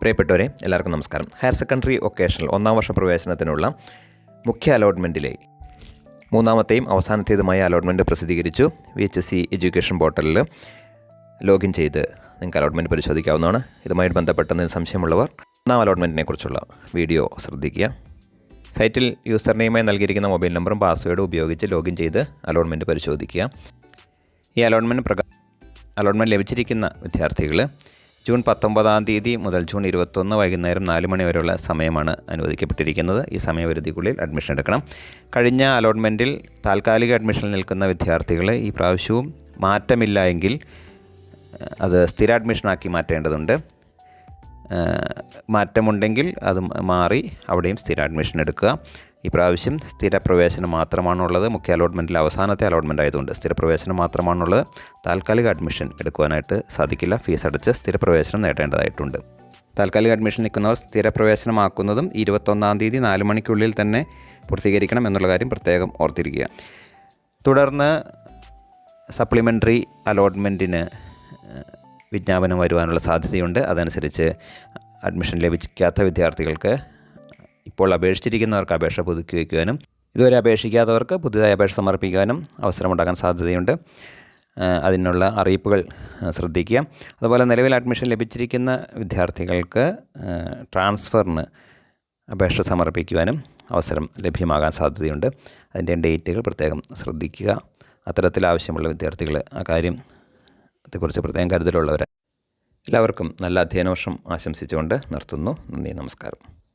പ്രിയപ്പെട്ടവരെ എല്ലാവർക്കും നമസ്കാരം. ഹയർ സെക്കൻഡറി വൊക്കേഷണൽ ഒന്നാം വർഷ പ്രവേശനത്തിനുള്ള മുഖ്യ അലോട്ട്മെന്റിലെ മൂന്നാമത്തെയും അവസാനത്തേതുമായ അലോട്ട്മെന്റ് പ്രസിദ്ധീകരിച്ചു V H S C education പോർട്ടലിൽ ലോഗിൻ ചെയ്ത് നിങ്ങൾക്ക് അലോട്ട്മെന്റ് പരിശോധിക്കാവുന്നതാണ്. ഇതുമായിട്ട് എന്തെങ്കിലും സംശയമുള്ളവർ ഒന്നാം അലോട്ട്മെന്റിനെ കുറിച്ചുള്ള വീഡിയോ ശ്രദ്ധിക്കുക. സൈറ്റിൽ യൂസർ നെയിമായി നൽകിയിരിക്കുന്ന മൊബൈൽ നമ്പറും പാസ്വേഡും ഉപയോഗിച്ച് ലോഗിൻ ചെയ്ത് അലോട്ട്മെന്റ് പരിശോധിക്കുക. ഈ അലോട്ട്മെന്റ് പ്രകാരം അലോട്ട്മെന്റ് ലഭിച്ചിരിക്കുന്ന വിദ്യാർത്ഥികൾ ജൂൺ പത്തൊമ്പതാം തീയതി മുതൽ ജൂൺ ഇരുപത്തൊന്ന് വൈകുന്നേരം നാല് മണി വരെയുള്ള സമയമാണ് അനുവദിക്കപ്പെട്ടിരിക്കുന്നത്. ഈ സമയപരിധിക്കുള്ളിൽ അഡ്മിഷൻ എടുക്കണം. കഴിഞ്ഞ അലോട്ട്മെന്റിൽ താൽക്കാലിക അഡ്മിഷൻ നിൽക്കുന്ന വിദ്യാർത്ഥികൾ ഈ പ്രാവശ്യവും മാറ്റമില്ല എങ്കിൽ അത് സ്ഥിര അഡ്മിഷനാക്കി മാറ്റേണ്ടതുണ്ട്. മാറ്റമുണ്ടെങ്കിൽ അത് മാറി അവിടെയും സ്ഥിര അഡ്മിഷൻ എടുക്കുക. ഈ പ്രാവശ്യം സ്ഥിര മാത്രമാണുള്ളത്. മുഖ്യ അലോട്ട്മെന്റിൽ അവസാനത്തെ അലോട്ട്മെന്റ് ആയതുകൊണ്ട് സ്ഥിരപ്രവേശനം മാത്രമാണുള്ളത്. താൽക്കാലിക അഡ്മിഷൻ എടുക്കുവാനായിട്ട് സാധിക്കില്ല. ഫീസ് അടച്ച് സ്ഥിരപ്രവേശനം നേടേണ്ടതായിട്ടുണ്ട്. താൽക്കാലിക അഡ്മിഷൻ നിൽക്കുന്നവർ സ്ഥിരപ്രവേശനമാക്കുന്നതും ഇരുപത്തൊന്നാം തീയതി നാല് മണിക്കുള്ളിൽ തന്നെ പൂർത്തീകരിക്കണം എന്നുള്ള കാര്യം പ്രത്യേകം ഓർത്തിരിക്കുക. തുടർന്ന് സപ്ലിമെന്ററി അലോട്ട്മെന്റിന് വിജ്ഞാപനം വരുവാനുള്ള സാധ്യതയുണ്ട്. അതനുസരിച്ച് അഡ്മിഷൻ ലഭിക്കാത്ത വിദ്യാർത്ഥികൾക്ക് ഇപ്പോൾ അപേക്ഷിച്ചിരിക്കുന്നവർക്ക് അപേക്ഷ പുതുക്കി വയ്ക്കുവാനും ഇതുവരെ അപേക്ഷിക്കാത്തവർക്ക് പുതിയതായി അപേക്ഷ സമർപ്പിക്കാനും അവസരമുണ്ടാകാൻ സാധ്യതയുണ്ട്. അതിനുള്ള അറിയിപ്പുകൾ ശ്രദ്ധിക്കുക. അതുപോലെ നിലവിൽ അഡ്മിഷൻ ലഭിച്ചിരിക്കുന്ന വിദ്യാർത്ഥികൾക്ക് ട്രാൻസ്ഫറിന് അപേക്ഷ സമർപ്പിക്കുവാനും അവസരം ലഭ്യമാകാൻ സാധ്യതയുണ്ട്. അതിന്റെ ഡേറ്റുകൾ പ്രത്യേകം ശ്രദ്ധിക്കുക. അത്തരത്തിൽ ആവശ്യമുള്ള വിദ്യാർത്ഥികൾ ആ കാര്യം അതേക്കുറിച്ച് പ്രത്യേകം കരുതലുള്ളവരെ എല്ലാവർക്കും നല്ല അധ്യയന വർഷം ആശംസിച്ചുകൊണ്ട് നിർത്തുന്നു. നന്ദി നമസ്കാരം.